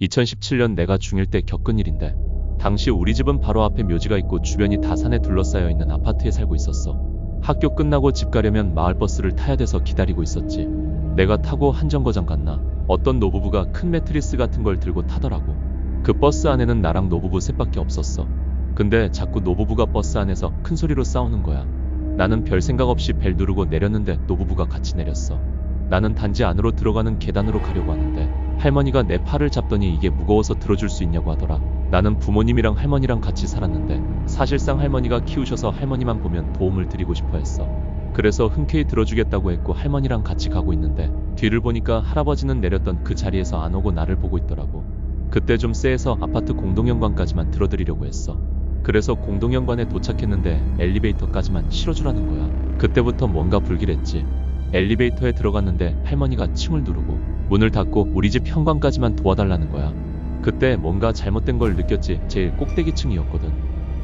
2017년 내가 중1 때 겪은 일인데 당시 우리 집은 바로 앞에 묘지가 있고 주변이 다 산에 둘러싸여 있는 아파트에 살고 있었어. 학교 끝나고 집 가려면 마을버스를 타야 돼서 기다리고 있었지. 내가 타고 한 정거장 갔나 어떤 노부부가 큰 매트리스 같은 걸 들고 타더라고. 그 버스 안에는 나랑 노부부 셋밖에 없었어. 근데 자꾸 노부부가 버스 안에서 큰 소리로 싸우는 거야. 나는 별 생각 없이 벨 누르고 내렸는데 노부부가 같이 내렸어. 나는 단지 안으로 들어가는 계단으로 가려고 하는데 할머니가 내 팔을 잡더니 이게 무거워서 들어줄 수 있냐고 하더라. 나는 부모님이랑 할머니랑 같이 살았는데 사실상 할머니가 키우셔서 할머니만 보면 도움을 드리고 싶어 했어. 그래서 흔쾌히 들어주겠다고 했고 할머니랑 같이 가고 있는데 뒤를 보니까 할아버지는 내렸던 그 자리에서 안 오고 나를 보고 있더라고. 그때 좀 쎄해서 아파트 공동연관까지만 들어드리려고 했어. 그래서 공동연관에 도착했는데 엘리베이터까지만 실어주라는 거야. 그때부터 뭔가 불길했지. 엘리베이터에 들어갔는데 할머니가 층을 누르고 문을 닫고 우리 집 현관까지만 도와달라는 거야. 그때 뭔가 잘못된 걸 느꼈지. 제일 꼭대기 층이었거든.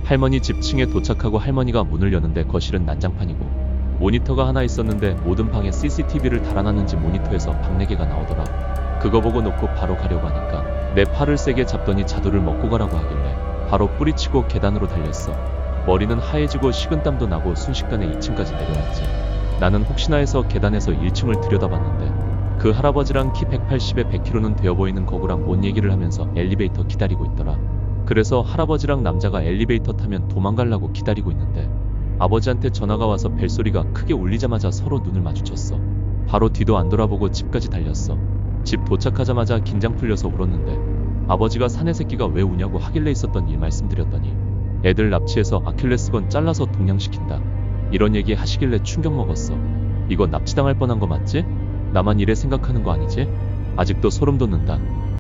할머니 집 층에 도착하고 할머니가 문을 여는데 거실은 난장판이고 모니터가 하나 있었는데 모든 방에 CCTV를 달아놨는지 모니터에서 박내개가 나오더라. 그거 보고 놓고 바로 가려고 하니까 내 팔을 세게 잡더니 자두를 먹고 가라고 하길래 바로 뿌리치고 계단으로 달렸어. 머리는 하얘지고 식은땀도 나고 순식간에 2층까지 내려왔지. 나는 혹시나 해서 계단에서 1층을 들여다봤는데 그 할아버지랑 키 180에 100kg는 되어 보이는 거구랑 뭔 얘기를 하면서 엘리베이터 기다리고 있더라. 그래서 할아버지랑 남자가 엘리베이터 타면 도망가려고 기다리고 있는데 아버지한테 전화가 와서 벨소리가 크게 울리자마자 서로 눈을 마주쳤어. 바로 뒤도 안 돌아보고 집까지 달렸어. 집 도착하자마자 긴장 풀려서 울었는데 아버지가 사내 새끼가 왜 우냐고 하길래 있었던 일 말씀드렸더니 애들 납치해서 아킬레스건 잘라서 동양시킨다. 이런 얘기 하시길래 충격 먹었어. 이거 납치당할 뻔한 거 맞지? 나만 이래 생각하는 거 아니지? 아직도 소름 돋는다.